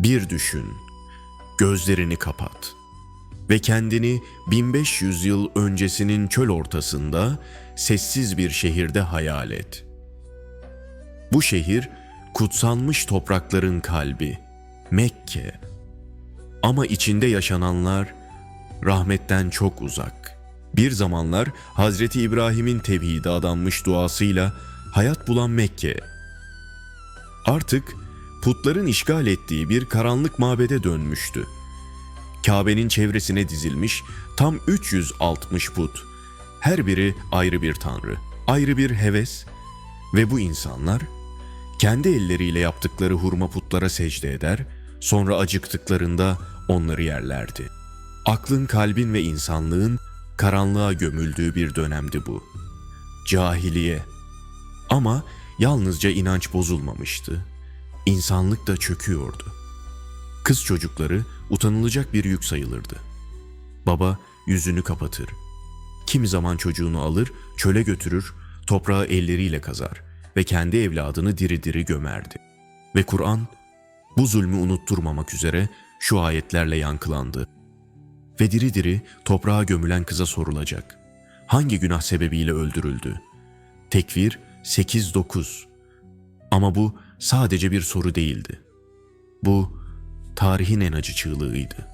Bir düşün, gözlerini kapat ve kendini 1500 yıl öncesinin çöl ortasında sessiz bir şehirde hayal et. Bu şehir kutsanmış toprakların kalbi, Mekke. Ama içinde yaşananlar rahmetten çok uzak. Bir zamanlar Hazreti İbrahim'in tevhide adanmış duasıyla hayat bulan Mekke. Artık putların işgal ettiği bir karanlık mabede dönmüştü. Kabe'nin çevresine dizilmiş tam 360 put. Her biri ayrı bir tanrı, ayrı bir heves ve bu insanlar kendi elleriyle yaptıkları hurma putlara secde eder, sonra acıktıklarında onları yerlerdi. Aklın, kalbin ve insanlığın karanlığa gömüldüğü bir dönemdi bu. Cahiliye. Ama yalnızca inanç bozulmamıştı. İnsanlık da çöküyordu. Kız çocukları utanılacak bir yük sayılırdı. Baba yüzünü kapatır. Kimi zaman çocuğunu alır, çöle götürür, toprağı elleriyle kazar ve kendi evladını diri diri gömerdi. Ve Kur'an bu zulmü unutturmamak üzere şu ayetlerle yankılandı. Ve diri diri toprağa gömülen kıza sorulacak. Hangi günah sebebiyle öldürüldü? Tekvir 8-9. Ama bu sadece bir soru değildi. Bu tarihin en acı çığlığıydı.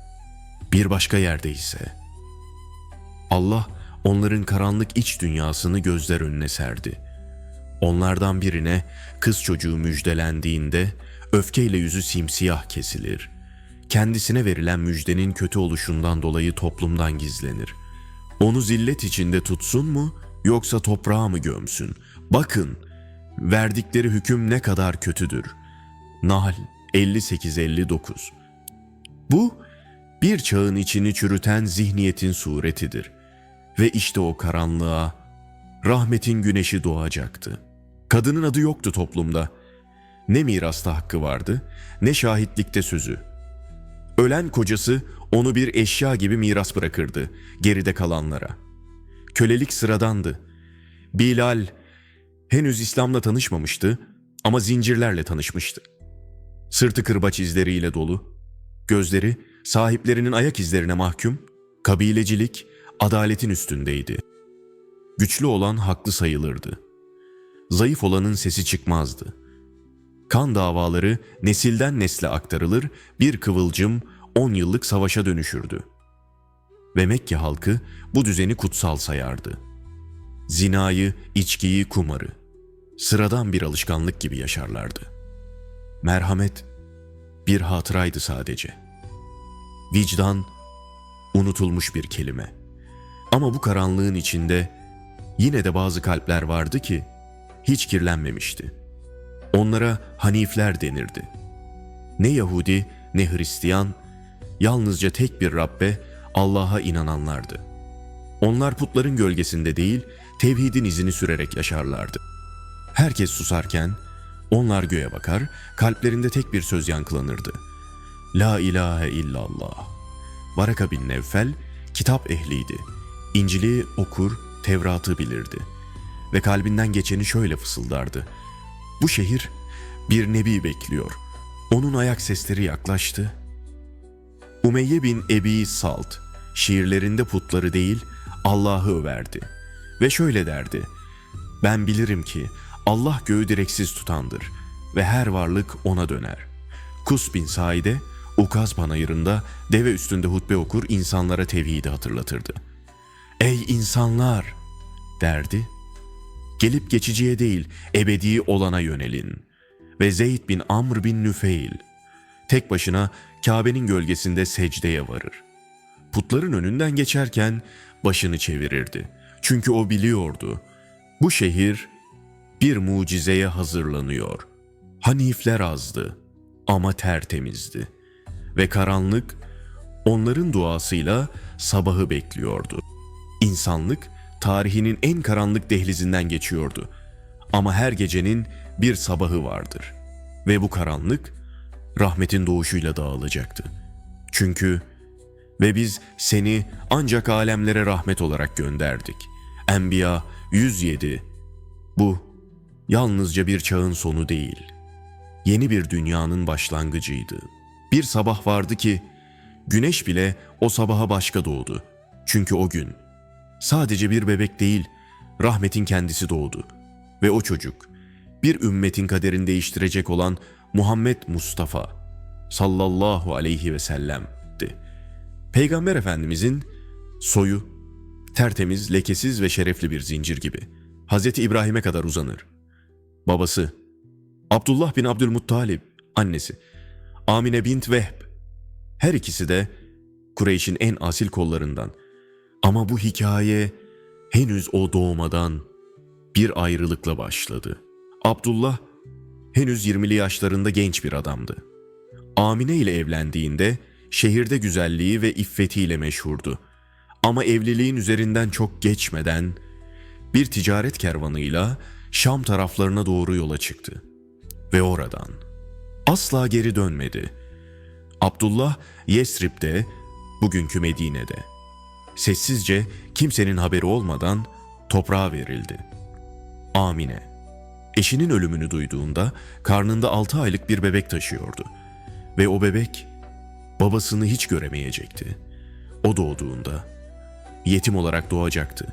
Bir başka yerde ise Allah onların karanlık iç dünyasını gözler önüne serdi. Onlardan birine kız çocuğu müjdelendiğinde öfkeyle yüzü simsiyah kesilir. Kendisine verilen müjdenin kötü oluşundan dolayı toplumdan gizlenir. Onu zillet içinde tutsun mu yoksa toprağa mı gömsün? Bakın, verdikleri hüküm ne kadar kötüdür. Nahl 58-59 Bu, bir çağın içini çürüten zihniyetin suretidir. Ve işte o karanlığa rahmetin güneşi doğacaktı. Kadının adı yoktu toplumda. Ne mirasta hakkı vardı, ne şahitlikte sözü. Ölen kocası onu bir eşya gibi miras bırakırdı geride kalanlara. Kölelik sıradandı. Bilal henüz İslam'la tanışmamıştı ama zincirlerle tanışmıştı. Sırtı kırbaç izleriyle dolu, gözleri sahiplerinin ayak izlerine mahkum, kabilecilik adaletin üstündeydi. Güçlü olan haklı sayılırdı. Zayıf olanın sesi çıkmazdı. Kan davaları nesilden nesle aktarılır, bir kıvılcım on yıllık savaşa dönüşürdü. Ve Mekke halkı bu düzeni kutsal sayardı. Zinayı, içkiyi, kumarı sıradan bir alışkanlık gibi yaşarlardı. Merhamet bir hatıraydı sadece. Vicdan unutulmuş bir kelime. Ama bu karanlığın içinde yine de bazı kalpler vardı ki hiç kirlenmemişti. Onlara Hanifler denirdi. Ne Yahudi ne Hristiyan, yalnızca tek bir Rabbe, Allah'a inananlardı. Onlar putların gölgesinde değil, tevhidin izini sürerek yaşarlardı. Herkes susarken, onlar göğe bakar, kalplerinde tek bir söz yankılanırdı. La ilahe illallah. Varaka bin Nevfel, kitap ehliydi. İncil'i okur, Tevrat'ı bilirdi. Ve kalbinden geçeni şöyle fısıldardı. Bu şehir bir nebi bekliyor. Onun ayak sesleri yaklaştı. Umeyye bin Ebi Salt şiirlerinde putları değil Allah'ı överdi. Ve şöyle derdi. Ben bilirim ki Allah göğü direksiz tutandır ve her varlık ona döner. Kus bin Saide Ukaz panayırında deve üstünde hutbe okur insanlara tevhidi hatırlatırdı. Ey insanlar derdi. Gelip geçiciye değil ebedi olana yönelin. Ve Zeyd bin Amr bin Nüfeil tek başına Kabe'nin gölgesinde secdeye varır. Putların önünden geçerken başını çevirirdi. Çünkü o biliyordu. Bu şehir bir mucizeye hazırlanıyor. Hanifler azdı ama tertemizdi. Ve karanlık onların duasıyla sabahı bekliyordu. İnsanlık tarihinin en karanlık dehlizinden geçiyordu. Ama her gecenin bir sabahı vardır. Ve bu karanlık rahmetin doğuşuyla dağılacaktı. Çünkü ve biz seni ancak alemlere rahmet olarak gönderdik. Enbiya 107 Bu yalnızca bir çağın sonu değil, yeni bir dünyanın başlangıcıydı. Bir sabah vardı ki güneş bile o sabaha başka doğdu. Çünkü o gün sadece bir bebek değil, rahmetin kendisi doğdu. Ve o çocuk bir ümmetin kaderini değiştirecek olan Muhammed Mustafa sallallahu aleyhi ve sellem'di. Peygamber Efendimizin soyu tertemiz, lekesiz ve şerefli bir zincir gibi Hazreti İbrahim'e kadar uzanır. Babası Abdullah bin Abdülmuttalib, annesi Amine bint Vehb. Her ikisi de Kureyş'in en asil kollarından. Ama bu hikaye henüz o doğmadan bir ayrılıkla başladı. Abdullah henüz 20'li yaşlarında genç bir adamdı. Amine ile evlendiğinde şehirde güzelliği ve iffetiyle meşhurdu. Ama evliliğin üzerinden çok geçmeden bir ticaret kervanıyla Şam taraflarına doğru yola çıktı. Ve oradan asla geri dönmedi. Abdullah Yesrib'de, bugünkü Medine'de. Sessizce kimsenin haberi olmadan toprağa verildi. Amine. Eşinin ölümünü duyduğunda karnında altı aylık bir bebek taşıyordu. Ve o bebek babasını hiç göremeyecekti. O doğduğunda yetim olarak doğacaktı.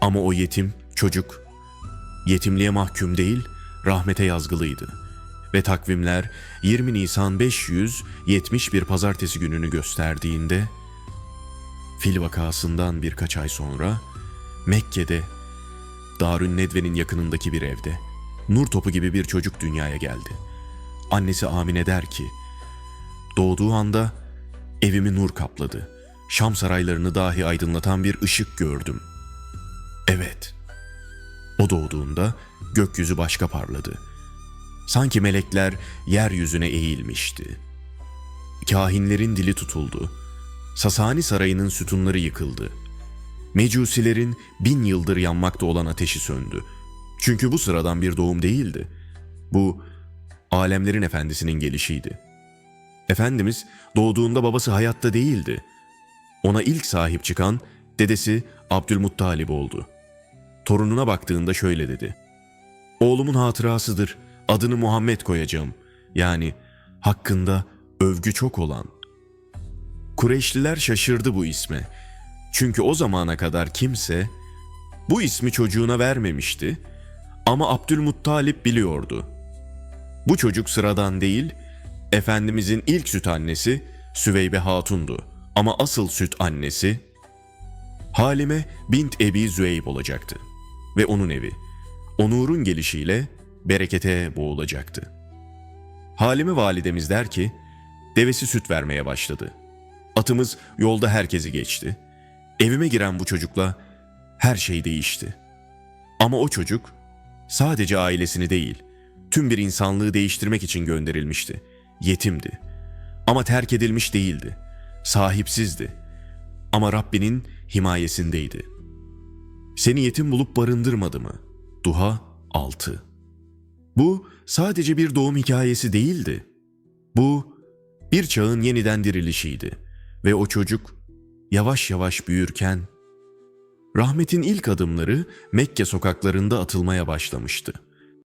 Ama o yetim çocuk yetimliğe mahkum değil, rahmete yazgılıydı. Ve takvimler 20 Nisan 571 pazartesi gününü gösterdiğinde fil vakasından birkaç ay sonra Mekke'de Darün Nedve'nin yakınındaki bir evde nur topu gibi bir çocuk dünyaya geldi. Annesi Amine der ki, doğduğu anda evimi nur kapladı. Şam saraylarını dahi aydınlatan bir ışık gördüm. Evet, o doğduğunda gökyüzü başka parladı. Sanki melekler yeryüzüne eğilmişti. Kahinlerin dili tutuldu. Sasani sarayının sütunları yıkıldı. Mecusilerin bin yıldır yanmakta olan ateşi söndü. Çünkü bu sıradan bir doğum değildi. Bu alemlerin efendisinin gelişiydi. Efendimiz doğduğunda babası hayatta değildi. Ona ilk sahip çıkan dedesi Abdülmuttalib oldu. Torununa baktığında şöyle dedi. Oğlumun hatırasıdır. Adını Muhammed koyacağım. Yani hakkında övgü çok olan. Kureyşliler şaşırdı bu isme. Çünkü o zamana kadar kimse bu ismi çocuğuna vermemişti ama Abdülmuttalip biliyordu. Bu çocuk sıradan değil, Efendimizin ilk süt annesi Süveybe Hatun'du. Ama asıl süt annesi Halime bint Ebi Züeyb olacaktı. Ve onun evi. Onur'un gelişiyle berekete boğulacaktı. Halime validemiz der ki, devesi süt vermeye başladı. Atımız yolda herkesi geçti. Evime giren bu çocukla her şey değişti. Ama o çocuk sadece ailesini değil, tüm bir insanlığı değiştirmek için gönderilmişti. Yetimdi. Ama terk edilmiş değildi. Sahipsizdi. Ama Rabbinin himayesindeydi. Seni yetim bulup barındırmadı mı? Duha 6 Bu sadece bir doğum hikayesi değildi. Bu bir çağın yeniden dirilişiydi. Ve o çocuk yavaş yavaş büyürken Rahmet'in ilk adımları Mekke sokaklarında atılmaya başlamıştı.